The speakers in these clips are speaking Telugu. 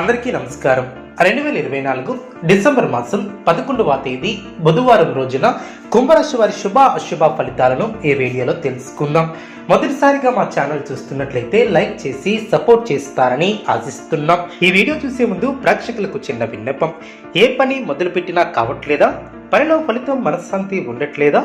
అందరికీ నమస్కారం. రెండు వేల ఇరవై నాలుగు డిసెంబర్ మాసం పదకొండవ తేదీ బుధవారం రోజున కుంభరాశి వారి శుభ అశుభ ఫలితాలను ఈ వీడియోలో తెలుసుకుందాం. మొదటిసారిగా మా ఛానల్ చూస్తున్నట్లయితే లైక్ చేసి సపోర్ట్ చేస్తారని ఆశిస్తున్నాం. ఈ వీడియో చూసే ముందు ప్రేక్షకులకు చిన్న విన్నపం. ఏ పని మొదలుపెట్టినా కావట్లేదా? పనిలో ఫలితం మనశ్శాంతి ఉండట్లేదా?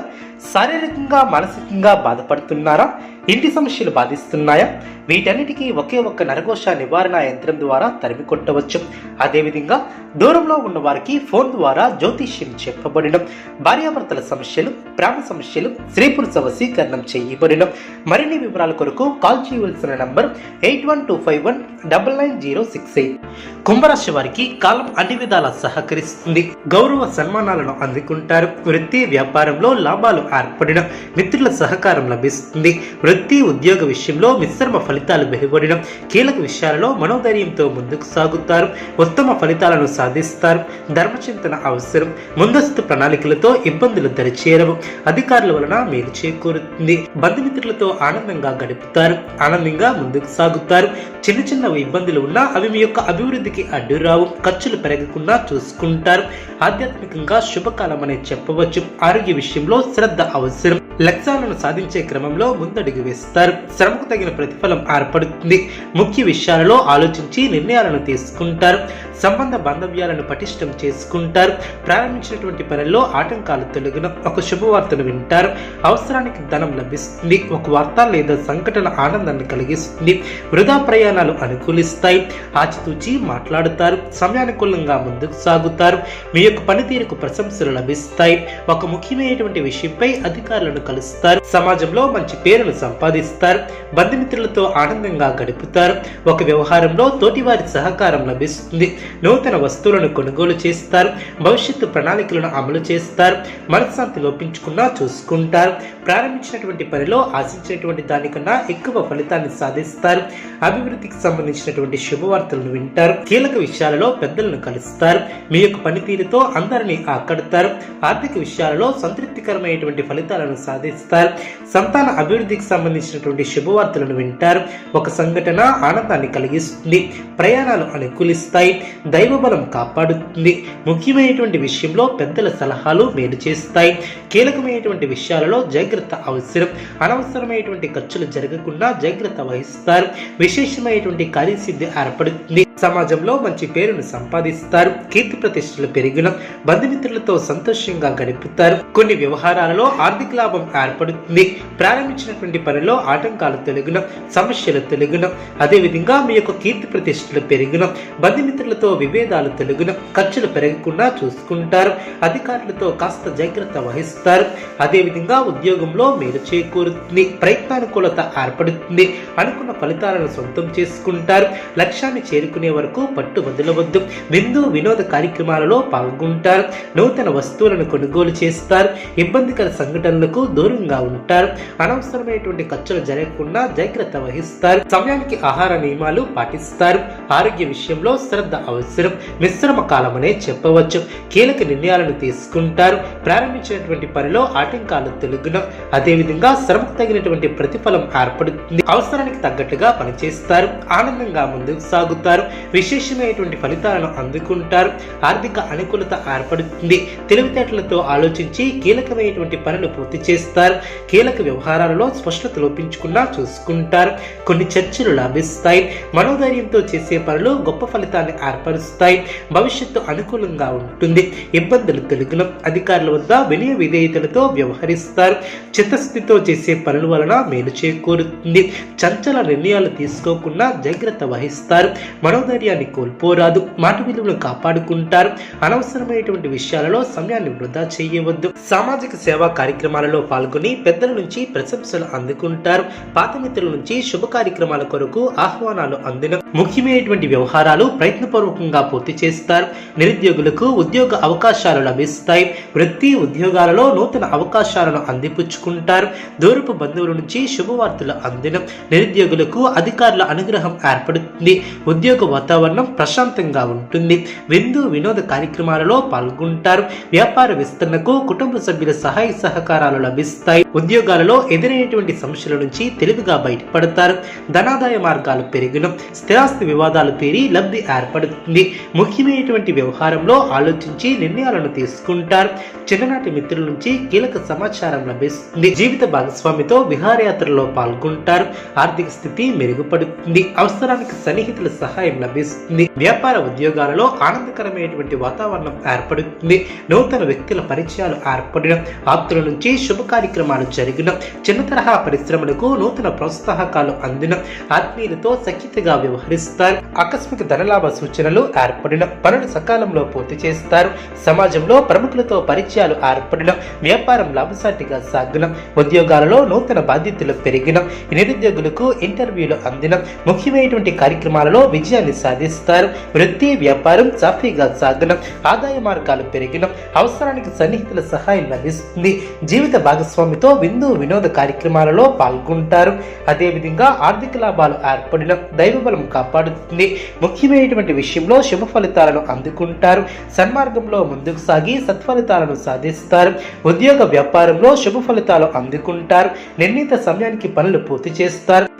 శారీరకంగా మానసికంగా బాధపడుతున్నారా? ఇంటి సమస్యలు బాధిస్తున్నాయా? వీటన్నిటికీ ఒకే ఒక్క నరఘోష నివారణ యంత్రం ద్వారా తరిమి కొట్టవచ్చు అదేవిధంగా దూరంలో ఉన్న వారికి ఫోన్ ద్వారా జ్యోతిష్యం చెప్పబడిన. భార్యాభర్తల సమస్యలు ప్రేమ సమస్యలు స్త్రీ పురుష వశీకరణం చేయబడిన. మరిన్ని వివరాల కొరకు కాల్ చేయవలసిన number eight one two five one double nine zero six eight. కుంభరాశి వారికి కాలం అన్ని విధాలా సహకరిస్తుంది. గౌరవ సన్మానాలను అందుకుంటారు. వృత్తి వ్యాపారంలో లాభాలు ఏర్పడిన మిత్రుల సహకారం లభిస్తుంది. వృత్తి ఉద్యోగ విషయంలో మిశ్రమ ఫలితాలు వెలువడడం కీలక విషయాలలో మనోధైర్యంతో ముందుకు సాగుతారు ఉత్తమ ఫలితాలను సాధిస్తారు ధర్మచింతన అవసరం ముందస్తు ప్రణాళికలతో ఇబ్బందులు దరిచేరవు అధికారుల వలన మేలు చేకూరుతుంది. బంధుమిత్రులతో ఆనందంగా గడుపుతారు ఆనందంగా ముందుకు సాగుతారు. చిన్న చిన్న ఇబ్బందులు ఉన్నా అవి మీ యొక్క అభివృద్ధికి అడ్డురావు ఖర్చులు పెరగకుండా చూసుకుంటారు. ఆధ్యాత్మికంగా శుభకాలం అనే చెప్పవచ్చు. ఆరోగ్య విషయంలో శ్రద్ధ అవసరం. లక్ష్యాలను సాధించే క్రమంలో ముందడుగు వేస్తారు శ్రమకు తగిన ప్రతిఫలం ఏర్పడుతుంది. ముఖ్య విషయాలలో ఆలోచించి నిర్ణయాలను తీసుకుంటారు. సంబంధ బాంధవ్యాలను పటిష్టం చేసుకుంటారు. ప్రారంభించినటువంటి పనుల్లో ఆటంకాలు తొలగిన ఒక శుభవార్తను వింటారు. అవసరానికి ధనం లభిస్తుంది. ఒక వార్త లేదా సంఘటన ఆనందాన్ని కలిగిస్తుంది. వృధా ప్రయాణాలు అనుకూలిస్తాయి. ఆచితూచి మాట్లాడుతారు. సమయానుకూలంగా ముందుకు సాగుతారు. మీ యొక్క పనితీరుకు ప్రశంసలు లభిస్తాయి. ఒక ముఖ్యమైనటువంటి విషయంపై అధికారులను కలుస్తారు. సమాజంలో మంచి పేరును సంపాదిస్తారు బంధుమిత్రులతో ఆనందంగా గడుపుతారు. ఒక వ్యవహారంలో తోటివారి సహకారం లభిస్తుంది. నూతన వస్తువులను కొనుగోలు చేస్తారు. భవిష్యత్తు ప్రణాళికలను అమలు చేస్తారు. మనశ్శాంతి లోపించకుండా చూసుకుంటారు. ప్రారంభించినటువంటి పనిలో ఆశించినటువంటి దానికన్నా ఎక్కువ ఫలితాన్ని సాధిస్తారు. అభివృద్ధికి సంబంధించినటువంటి శుభవార్తలను వింటారు. కీలక విషయాలలో పెద్దలను కలుస్తారు. మీ యొక్క పనితీరుతో అందరినీ ఆకడతారు. ఆర్థిక విషయాలలో సంతృప్తికరమైనటువంటి ఫలితాలను సాధిస్తారు. సంతాన అభివృద్ధికి సంబంధించినటువంటి శుభవార్తలను వింటారు. ఒక సంఘటన ఆనందాన్ని కలిగిస్తుంది. ప్రయాణాలు అనుకూలిస్తాయి. దైవబలం కాపాడుతుంది. ముఖ్యమైనటువంటి విషయంలో పెద్దల సలహాలు మేలు చేస్తాయి. కీలకమైనటువంటి విషయాలలో జాగ్రత్త అవసరం. అనవసరమైనటువంటి ఖర్చులు జరగకుండా జాగ్రత్త వహిస్తారు. విశేషమైనటువంటి కార్యసిద్ధి ఏర్పడుతుంది. సమాజంలో మంచి పేరును సంపాదిస్తారు. కీర్తి ప్రతిష్టలు పెరిగిన బంధుమిత్రులతో సంతోషంగా గడుపుతారు. కొన్ని వ్యవహారాలలో ఆర్థిక లాభం ఏర్పడుతుంది. ప్రారంభించినటువంటి పనిలో ఆటంకాలు తొలగిన సమస్యలు తొలగిన అదేవిధంగా మీ యొక్క కీర్తి ప్రతిష్టలు పెరిగిన బంధుమిత్రులతో విభేదాలు తొలగిన ఖర్చులు పెరగకుండా చూసుకుంటారు అధికారులతో కాస్త జాగ్రత్త వహిస్తారు. అదేవిధంగా ఉద్యోగంలో మేలు చేకూరుతుంది ప్రయత్నానుకూలత ఏర్పడుతుంది అనుకున్న ఫలితాలను సొంతం చేసుకుంటారు. లక్ష్యాన్ని చేరుకునే వరకు పట్టు వదలవద్దు విందు వినోద కార్యక్రమాలలో పాల్గొంటారు నూతన వస్తువులను కొనుగోలు చేస్తారు ఇబ్బందికర సంఘటనలకు దూరంగా ఉంటారు. అనవసరమైనటువంటి ఖర్చులు జరగకుండా జాగ్రత్త వహిస్తారు. సమయానికి ఆహార నియమాలు పాటిస్తారు. ఆరోగ్య విషయంలో శ్రద్ధ అవసరం. మిశ్రమ కాలమనే చెప్పవచ్చు. కీలక నిర్ణయాలను తీసుకుంటారు. ప్రారంభించినటువంటి పనిలో ఆటంకాలు తొలగిన. అదేవిధంగా శ్రమకు తగినటువంటి ప్రతిఫలం ఏర్పడుతుంది. అవసరానికి తగ్గట్టుగా పనిచేస్తారు. ఆనందంగా ముందుకు సాగుతారు. విశేషమైనటువంటి ఫలితాలను అందుకుంటారు. ఆర్థిక అనుకూలత ఏర్పడుతుంది. తెలివితేటలతో ఆలోచించి కీలకమైనటువంటి పనులు పూర్తి చేస్తారు. కీలక వ్యవహారాలలో స్పష్టత లోపించకుండా చూసుకుంటారు. కొన్ని చర్చలు లభిస్తాయి. మనోధైర్యంతో చేసే పనులు గొప్ప ఫలితాన్ని ఏర్పరుస్తాయి. భవిష్యత్తు అనుకూలంగా ఉంటుంది. ఇబ్బందులు తొలగిన అధికారుల వద్ద వినయ విధేయతలతో వ్యవహరిస్తారు. చిత్తస్థితితో చేసే పనుల వలన మేలు చేకూరుతుంది. చంచల నిర్ణయాలు తీసుకోకుండా జాగ్రత్త వహిస్తారు. మనోధైర్యాన్ని కోల్పోరాదు. మాట విలువను కాపాడుకుంటారు. అనవసరమైనటువంటి విషయాలలో సమయాన్ని వృధా చేయవద్దు. సామాజిక సేవా కార్యక్రమాలలో పాల్గొని పెద్దల నుంచి ప్రశంసలు అందుకుంటారు పాత మిత్రుల నుంచి శుభ కార్యక్రమాల కొరకు ఆహ్వానాలు అందిన ముఖ్యమైనటువంటి వ్యవహారాలు ప్రయత్నపూర్వకంగా పూర్తి చేస్తారు. నిరుద్యోగులకు ఉద్యోగ అవకాశాలు లభిస్తాయి. వృత్తి ఉద్యోగాలలో నూతన అవకాశాలను అందిపుచ్చుకుంటారు. దూరపు బంధువుల నుంచి శుభవార్తలు అందిన నిరుద్యోగులకు అధికారుల అనుగ్రహం ఏర్పడుతుంది. ఉద్యోగ వాతావరణం ప్రశాంతంగా ఉంటుంది. విందు వినోద కార్యక్రమాలలో పాల్గొంటారు. వ్యాపార విస్తరణకు కుటుంబ సభ్యుల సహాయ సహకారాలు లభిస్తాయి. ఉద్యోగాలలో ఎదురైనటువంటి సమస్యల నుంచి తెలివిగా బయటపడతారు. ధనాదాయ మార్గాలు పెరిగిన స్థిరాస్తి వివాదాలు తీరి పేరి లబ్ధి ఏర్పడుతుంది. ముఖ్యమైనటువంటి వ్యవహారంలో ఆలోచించి నిర్ణయాలను తీసుకుంటారు. చిన్ననాటి మిత్రుల నుంచి కీలక సమాచారం లభిస్తుంది. జీవిత భాగస్వామితో విహారయాత్రలో పాల్గొంటారు. ఆర్థిక స్థితి మెరుగుపడుతుంది. అవసరానికి సన్నిహితుల సహాయం లభిస్తుంది. వ్యాపార ఉద్యోగాలలో ఆనందకరమైనటువంటి వాతావరణం ఏర్పడుతుంది. నూతన వ్యక్తుల పరిచయాలు ఏర్పడిన ఆప్తుల నుంచి శుభ కార్యక్రమాలు జరిగిన చిన్న తరహా పరిశ్రమలకు నూతన ప్రోత్సాహకాలు అందిన ఆత్మీయులతో సఖ్యతగా వ్యవహరిస్తారు. ఆకస్మిక ధనలాభ సూచనలు ఏర్పడిన పనులు సకాలంలో పూర్తి చేస్తారు. సమాజంలో ప్రముఖులతో పరిచయాలు ఏర్పడిన వ్యాపారం లాభసాటిగా సాగిన ఉద్యోగాలలో నూతన బాధ్యతలు పెరిగిన నిరుద్యోగులకు ఇంటర్వ్యూలు అందిన ముఖ్యమైనటువంటి కార్యక్రమాలలో విజయాన్ని సాధిస్తారు. వృత్తి వ్యాపారం సాఫీగా సాగిన ఆదాయ మార్గాలు పెరిగిన అవసరానికి సన్నిహితుల సహాయం లభిస్తుంది. జీవిత భాగస్వామితో విందు వినోద కార్యక్రమాలలో పాల్గొంటారు. అదేవిధంగా ఆర్థిక లాభాలు ఏర్పడిన దైవబలం కాపాడుతుంది. ముఖ్యమైనటువంటి విషయంలో శుభ ఫలితాలను అందుకుంటారు. సన్మార్గంలో ముందుకు సాగి సత్ఫలితాలను సాధిస్తారు. ఉద్యోగ వ్యాపారంలో శుభ ఫలితాలు అందుకుంటారు. నిర్ణీత సమయానికి పనులు పూర్తి చేస్తారు.